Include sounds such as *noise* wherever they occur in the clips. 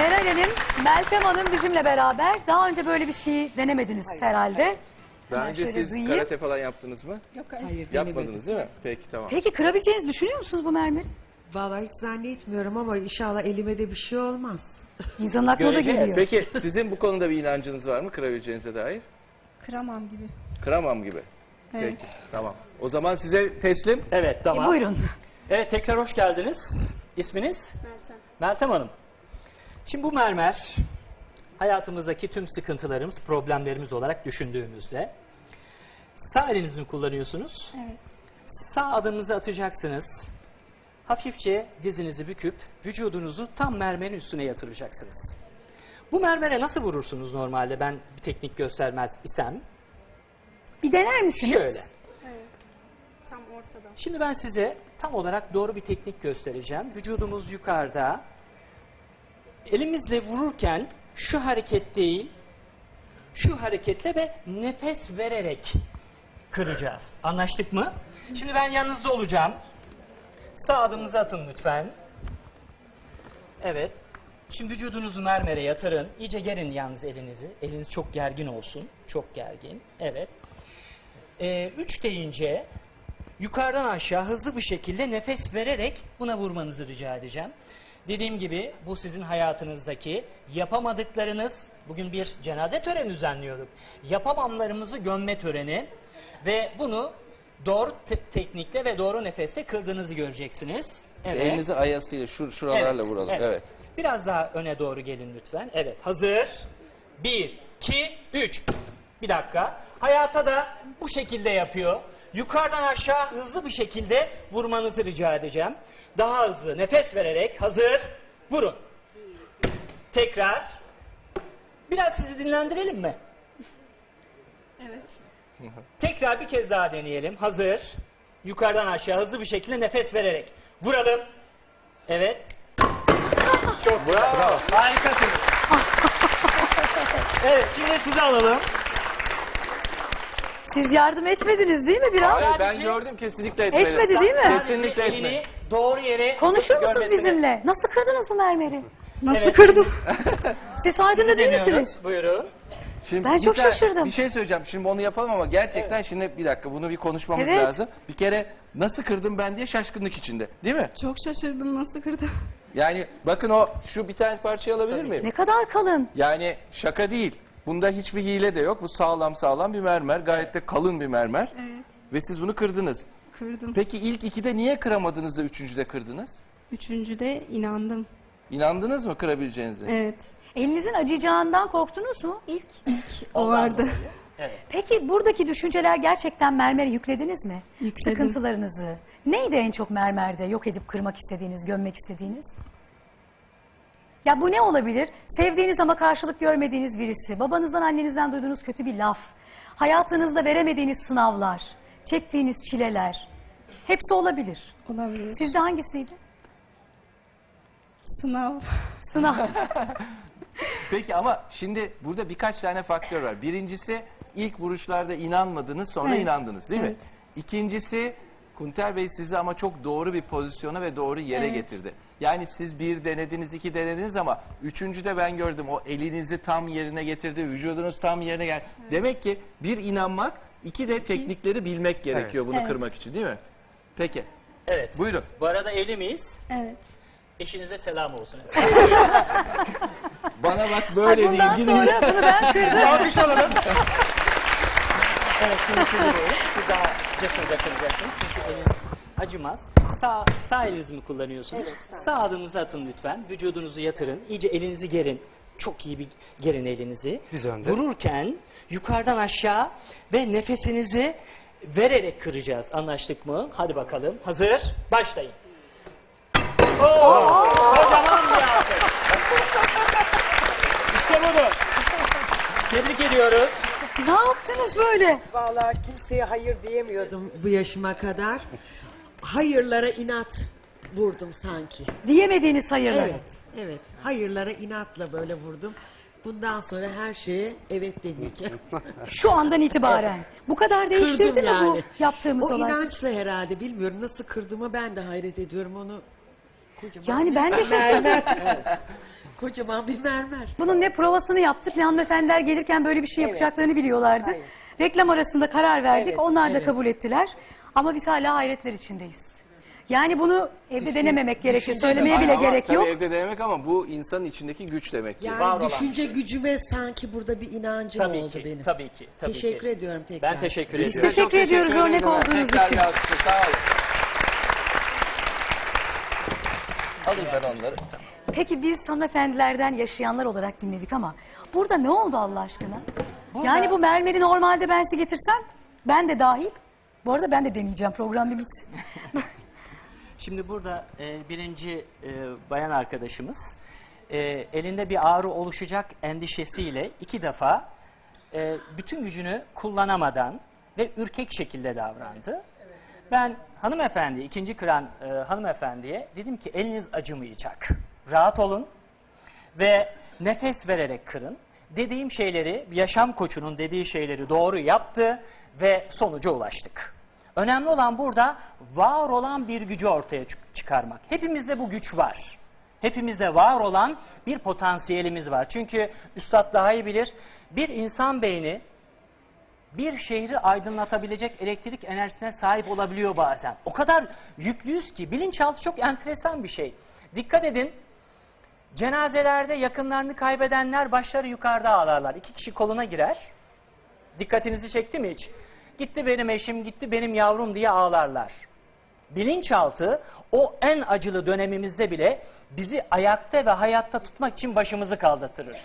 Meral Hanım, Meltem Hanım bizimle beraber. Daha önce böyle bir şey denemediniz herhalde. Daha Hemen önce siz duyayım. karate falan yaptınız mı? Hayır Yapmadınız değil mi? Peki tamam. Peki kırabileceğinizi düşünüyor musunuz bu mermeri? Vallahi hiç zannetmiyorum ama inşallah elime de bir şey olmaz. İnsanın aklına da geliyor. Peki sizin bu konuda bir inancınız var mı kırabileceğinize dair? Kıramam gibi. Kıramam gibi. Evet. Peki tamam. O zaman size teslim. Evet E, tamam. buyurun. Evet tekrar hoş geldiniz. İsminiz? Meltem. Meltem Hanım. Şimdi bu mermer hayatımızdaki tüm sıkıntılarımız, problemlerimiz olarak düşündüğümüzde sağ elinizi kullanıyorsunuz? Evet. Sağ adımınızı atacaksınız. Hafifçe dizinizi büküp vücudunuzu tam mermerin üstüne yatıracaksınız. Bu mermere nasıl vurursunuz normalde? Ben bir teknik göstermek isem. Bir dener misiniz? Şöyle. Evet. Tam ortada. Şimdi ben size tam olarak doğru bir teknik göstereceğim. Vücudumuz yukarıda. Elimizle vururken şu hareket değil, şu hareketle ve nefes vererek kıracağız. Anlaştık mı? Şimdi ben yanınızda olacağım. Sağ adımınızı atın lütfen. Evet. Şimdi vücudunuzu mermere yatırın. İyice gerin yalnız elinizi. Eliniz çok gergin olsun. Çok gergin. Evet. Ee, üç deyince yukarıdan aşağı hızlı bir şekilde nefes vererek buna vurmanızı rica edeceğim. Dediğim gibi bu sizin hayatınızdaki yapamadıklarınız, bugün bir cenaze töreni düzenliyorduk. Yapamamlarımızı gömme töreni ve bunu doğru te- teknikle ve doğru nefesle kırdığınızı göreceksiniz. Evet. Elinizi ayasıyla şur şuralarla Evet, vuralım. evet. Evet. Biraz daha öne doğru gelin lütfen. Evet, hazır. Bir, iki, üç. Bir dakika. Hayata da bu şekilde yapıyor. Yukarıdan aşağı hızlı bir şekilde vurmanızı rica edeceğim. Daha hızlı, nefes vererek. Hazır. Vurun. Tekrar. Biraz sizi dinlendirelim mi? Evet. Tekrar bir kez daha deneyelim. Hazır. Yukarıdan aşağı hızlı bir şekilde nefes vererek. Vuralım. Evet. Çok Bravo. Harikasınız. evet şimdi sizi alalım. Siz yardım etmediniz değil mi biraz? Hayır ben Sadece- gördüm kesinlikle etmedi. Etmedi değil mi? Kesinlikle Elini etmedi. doğru yere Konuşur musunuz görmesine- bizimle? Nasıl kırdınız bu mermeri? Nasıl Evet, kırdım? *laughs* Siz farkında değil misiniz? Buyurun. Şimdi Ben bir çok tane- şaşırdım. Bir şey söyleyeceğim. Şimdi onu yapalım ama gerçekten şimdi bir dakika bunu bir konuşmamız Evet. lazım. Bir kere nasıl kırdım ben diye şaşkınlık içinde. Değil mi? Çok şaşırdım nasıl kırdım. Yani bakın o şu bir tane parçayı alabilir miyim? Ne kadar kalın. Yani şaka değil. Bunda hiçbir hile de yok. Bu sağlam sağlam bir mermer. Gayet de kalın bir mermer. Evet. Ve siz bunu kırdınız. Kırdım. Peki ilk ikide niye kıramadınız da üçüncüde kırdınız? Üçüncüde inandım. İnandınız mı kırabileceğinize? Evet. Elinizin acıyacağından korktunuz mu ilk? O Ondan vardı. *laughs* Evet. Peki buradaki düşünceler gerçekten mermere yüklediniz mi? Yükledim. Sıkıntılarınızı. Neydi en çok mermerde yok edip kırmak istediğiniz, gömmek istediğiniz? Ya bu ne olabilir? Sevdiğiniz ama karşılık görmediğiniz birisi, babanızdan annenizden duyduğunuz kötü bir laf, hayatınızda veremediğiniz sınavlar, çektiğiniz çileler. Hepsi olabilir. Olabilir. Sizde hangisiydi? Sınav. Sınav. *laughs* Peki ama şimdi burada birkaç tane faktör var. Birincisi ilk vuruşlarda inanmadınız sonra Evet. inandınız değil mi? Evet. İkincisi Kunter Bey sizi ama çok doğru bir pozisyona ve doğru yere Evet. getirdi. Yani siz bir denediniz, iki denediniz ama üçüncüde ben gördüm o elinizi tam yerine getirdi, vücudunuz tam yerine geldi. Demek ki bir inanmak, iki de teknikleri bilmek gerekiyor bunu Evet. kırmak için değil mi? Peki, Evet. buyurun. Bu arada evli miyiz? Evet. Eşinize selam olsun. *laughs* Bana bak böyle değil. Bundan gidin. sonra bunu ben kırdım. Alkış alalım. Evet şimdi sizi buyurun. Siz daha cesurca kıracaksınız. Çünkü eliniz acımaz. Sağ, sağ elinizi mi kullanıyorsunuz? sağ adımınızı atın lütfen. Vücudunuzu yatırın. İyice elinizi gerin. Çok iyi bir gerin elinizi. Diz önde. Vururken yukarıdan aşağı ve nefesinizi vererek kıracağız. Anlaştık mı? Hadi bakalım. Hazır. Başlayın. Oo! Kocaman bir alkış. İşte budur. Tebrik ediyoruz. Ne yaptınız böyle? Vallahi kimseye hayır diyemiyordum bu yaşıma kadar. Hayırlara inat vurdum sanki. Diyemediğiniz hayırları. Evet, evet. Hayırlara inatla böyle vurdum. Bundan sonra her şeye evet demeyeceğim. *laughs* Şu andan itibaren. Bu kadar değiştirdi mi bu yaptığımız O olay? inançla herhalde bilmiyorum nasıl kırdığımı ben de hayret ediyorum onu. Kocaman Yani ben de *laughs* mermer. Kocaman bir mermer. Bunun ne provasını yaptık ne hanımefendiler gelirken böyle bir şey Evet. yapacaklarını biliyorlardı. Hayır. Reklam arasında karar verdik. Evet, Onlar da evet. kabul ettiler. Ama biz hala hayretler içindeyiz. Yani bunu evde denememek gerekir. düşünce Söylemeye bile Ama gerek tabii yok. evde denemek ama bu insanın içindeki güç demek ki. Yani Var olan düşünce şey. gücüme sanki burada bir inancım Tabii oldu ki, benim. tabii ki, tabii teşekkür ki. ediyorum tekrar. Ben teşekkür Biz ediyorum. Teşekkür ediyoruz teşekkür örnek olduğunuz için. Sağ olun. Alayım ben onları. Peki biz hanımefendilerden yaşayanlar olarak dinledik ama burada ne oldu Allah aşkına? Burada- Yani bu mermeri normalde ben size getirsem ben de dahil. Bu arada ben de deneyeceğim program bir bitsin. *laughs* Şimdi burada e, birinci e, bayan arkadaşımız e, elinde bir ağrı oluşacak endişesiyle iki defa e, bütün gücünü kullanamadan ve ürkek şekilde davrandı. Ben hanımefendi, ikinci kıran e, hanımefendiye dedim ki eliniz acımayacak. Rahat olun ve nefes vererek kırın. Dediğim şeyleri, yaşam koçunun dediği şeyleri doğru yaptı ve sonuca ulaştık. Önemli olan burada var olan bir gücü ortaya çık- çıkarmak. Hepimizde bu güç var. Hepimizde var olan bir potansiyelimiz var. Çünkü Üstad daha iyi bilir, bir insan beyni bir şehri aydınlatabilecek elektrik enerjisine sahip olabiliyor bazen. O kadar yüklüyüz ki bilinçaltı çok enteresan bir şey. Dikkat edin, cenazelerde yakınlarını kaybedenler başları yukarıda ağlarlar. İki kişi koluna girer. Dikkatinizi çekti mi hiç? Gitti benim eşim, gitti benim yavrum diye ağlarlar. Bilinçaltı o en acılı dönemimizde bile bizi ayakta ve hayatta tutmak için başımızı kaldırtırır.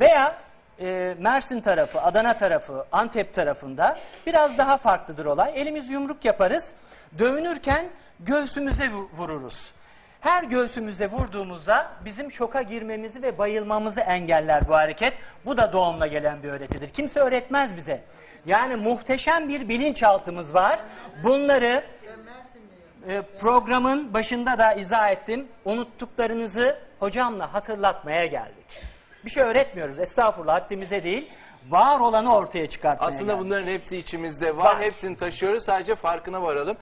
Veya e, Mersin tarafı, Adana tarafı, Antep tarafında biraz daha farklıdır olay. Elimiz yumruk yaparız, dövünürken göğsümüze vu- vururuz. Her göğsümüze vurduğumuzda bizim şoka girmemizi ve bayılmamızı engeller bu hareket. Bu da doğumla gelen bir öğretidir. Kimse öğretmez bize. Yani muhteşem bir bilinçaltımız var. Bunları e, programın başında da izah ettim. Unuttuklarınızı hocamla hatırlatmaya geldik. Bir şey öğretmiyoruz. Estağfurullah haddimize değil. Var olanı ortaya çıkartmaya Aslında geldik. bunların hepsi içimizde var. Var. Hepsini taşıyoruz. Sadece farkına varalım.